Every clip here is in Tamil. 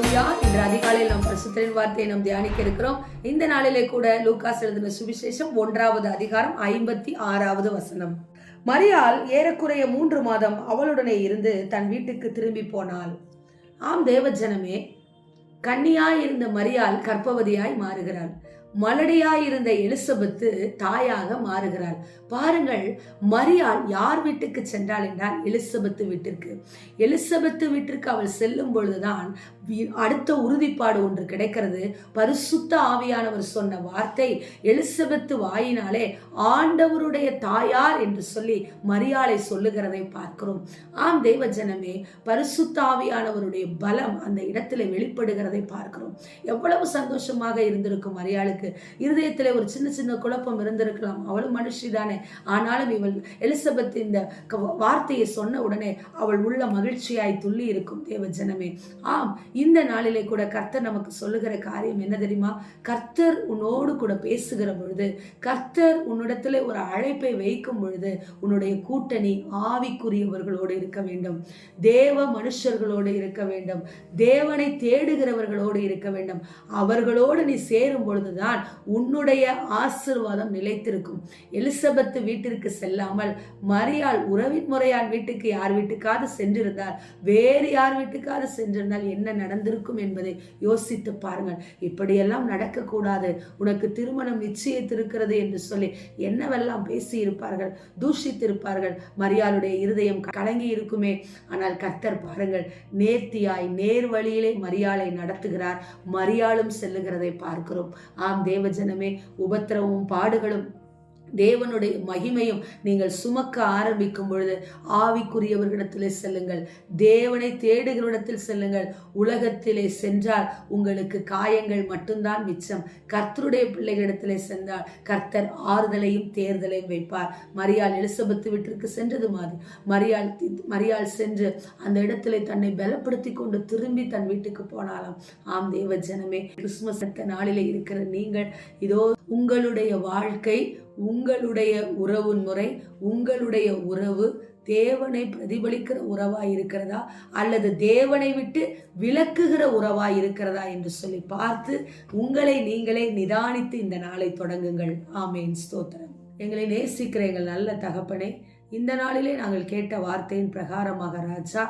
ஹalleluya இன்று அதிகாலையில் நாம் பிரசுத்தரின் வார்த்தையை நாம் தியானிக்க இருக்கிறோம். இந்த நாளிலே கூட லூகாஸ் எழுதின சுவிசேஷம் ஒன்றாவது அதிகாரம் ஐம்பத்தி ஆறாவது வசனம். மரியால் ஏறக்குறைய மூன்று மாதம் அவளுடனே இருந்து தன் வீட்டுக்கு திரும்பி போனாள். ஆம் தேவஜனமே கன்னியாய் இருந்த மரியால் கற்பவதியாய் மாறுகிறாள். மலடியாய் இருந்த எலிசபெத்து தாயாக மாறுகிறாள். பாருங்கள் மரியாள் யார் வீட்டுக்கு சென்றாள் என்றால் எலிசபெத்து வீட்டிற்கு. எலிசபெத்து வீட்டிற்கு அவள் செல்லும் பொழுதுதான் அடுத்த உறுதிப்பாடு ஒன்று கிடைக்கிறது. பரிசுத்த ஆவியானவர் சொன்ன வார்த்தை எலிசபெத்து வாயினாலே ஆண்டவருடைய தாயார் என்று சொல்லி மரியாளை சொல்லுகிறதை பார்க்கிறோம். ஆம் தெய்வ ஜனமே பரிசுத்த ஆவியானவருடைய பலம் அந்த இடத்துல வெளிப்படுகிறதை பார்க்கிறோம். எவ்வளவு சந்தோஷமாக இருந்திருக்கும் மரியாளுக்கு. இருதயத்தில் ஒரு சின்ன சின்ன குழப்பம் இருந்திருக்கலாம். அவளும் மனுஷி தானே ஆனாலும் இவள் எலிசபெத் இந்த வார்த்தையை சொன்ன உடனே அவள் உள்ள மகிழ்ச்சியாய் துள்ளி இருக்கும் தேவ ஜனமே ஆம் இந்த நாளிலே கூட கர்த்தர் நமக்கு சொல்லுகிற காரியம் என்ன தெரியுமா? கர்த்தர் உன்னோடு கூட பேசுகிற பொழுது கர்த்தர் உன்னிடத்துல ஒரு அழைப்பை வைக்கும் பொழுது உன்னுடைய கூட்டணி ஆவிக்குரியவர்களோடு இருக்க வேண்டும். தேவ மனுஷர்களோடு இருக்க வேண்டும். தேவனை தேடுகிறவர்களோடு இருக்க வேண்டும். அவர்களோடு நீ சேரும் பொழுதுதான் உன்னுடைய ஆசிர்வாதம் நிலைத்திருக்கும். எலிசபெத் வீட்டிற்கு செல்லாமல் மரியாள் உறவின் முறையான் வீட்டுக்கு யார் வீட்டுக்காவது சென்றிருந்தால் வேறு யார் வீட்டுக்காவது சென்றிருந்தால் என்ன நடந்திருக்கும் என்பதை யோசித்து பாருங்கள். இப்படியெல்லாம் நடக்கக்கூடாது. உனக்கு திருமணம் நிச்சயித்திருக்கிறது என்று சொல்லி என்னவெல்லாம் பேசியிருப்பார்கள்? தூஷித்திருப்பார்கள். மரியாளுடைய இருதயம் கலங்கி இருக்குமே ஆனால் கர்த்தர் பாருங்கள் நேர்த்தியாய் நேர் வழியிலே மரியாளை நடத்துகிறார். மரியாளும் செல்லுகிறதை பார்க்கிறோம். ஆம் தேவஜனமே உபத்திரவும் பாடுகளும் தேவனுடைய மகிமையும் நீங்கள் சுமக்க ஆரம்பிக்கும் பொழுது ஆவிக்குரியவர்களிடத்திலே செல்லுங்கள். தேவனை தேடுகிறவரிடத்தில் செல்லுங்கள். உலகத்திலே சென்றால் உங்களுக்கு காயங்கள் மட்டும்தான் மிச்சம். கர்த்தருடைய பிள்ளைகளிடத்திலே சென்றால் கர்த்தர் ஆறுதலையும் தேர்தலையும் வைப்பார். மரியாள் எலிசபெத்து வீட்டிற்கு சென்றது மாதிரி. மரியாள் தி- மரியாள் சென்று அந்த இடத்துல தன்னை பலப்படுத்தி கொண்டு திரும்பி தன் வீட்டுக்கு போனாலாம் ஆம் தேவ ஜனமே கிறிஸ்துமஸ் நாளிலே இருக்கிற நீங்கள் இதோ உங்களுடைய வாழ்க்கை உங்களுடைய உறவு முறை உங்களுடைய உறவு தேவனை பிரதிபலிக்கிற உறவா இருக்கிறதா? அல்லது தேவனை விட்டு விலக்குகிற உறவா இருக்கிறதா என்று சொல்லி பார்த்து உங்களை நீங்களே நிதானித்து இந்த நாளை தொடங்குங்கள். ஆமேன். ஸ்தோத்திரம். எங்களை நேசிக்கிற எங்கள் நல்ல தகப்பனே இந்த நாளிலே நாங்கள் கேட்ட வார்த்தையின் பிரகாரமாக ராஜா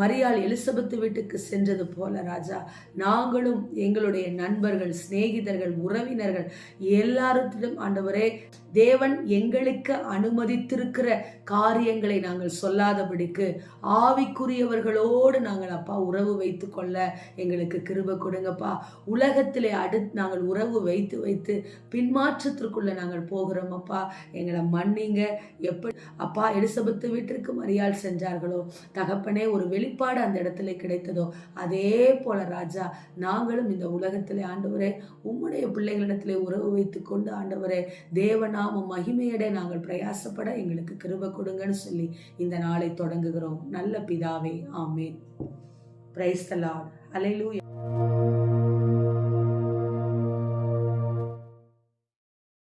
மரியாள் எலிசபெத்து வீட்டுக்கு சென்றது போல ராஜா. நாங்களும் எங்களுடைய நண்பர்கள் சிநேகிதர்கள் உறவினர்கள் எல்லாருத்திலும் ஆண்டவரே தேவன் எங்களுக்கு அனுமதித்திருக்கிற காரியங்களை நாங்கள் சொல்லாதபடிக்கு ஆவிக்குரியவர்களோடு நாங்கள் அப்பா உறவு வைத்து கொள்ள எங்களுக்கு கிருப கொடுங்கப்பா. உலகத்திலே அடுத்து நாங்கள் உறவு வைத்து வைத்து பின்மாற்றத்திற்குள்ள நாங்கள் போகிறோம் அப்பா. எங்களை மன்னிங்க. எப்படி அப்பா எலிசபெத்து வீட்டிற்கு மரியாள் சென்றார்களோ? தகப்பனே ஒரு வெளிப்பாடு அந்த இடத்துல கிடைத்ததோ? அதே போல ராஜா நாங்களும் இந்த உலகத்திலே ஆண்டவரே உம்முடைய பிள்ளைகளிடத்திலே உறவு வைத்து கொண்டு ஆண்டவரே தேவநாம மகிமையடை நாங்கள் பிரயாசப்பட எங்களுக்கு கிருபை கொடுங்கன்னு சொல்லி இந்த நாளை தொடங்குகிறோம். நல்ல பிதாவே ஆமே பிரைஸ் த அலையிலூயா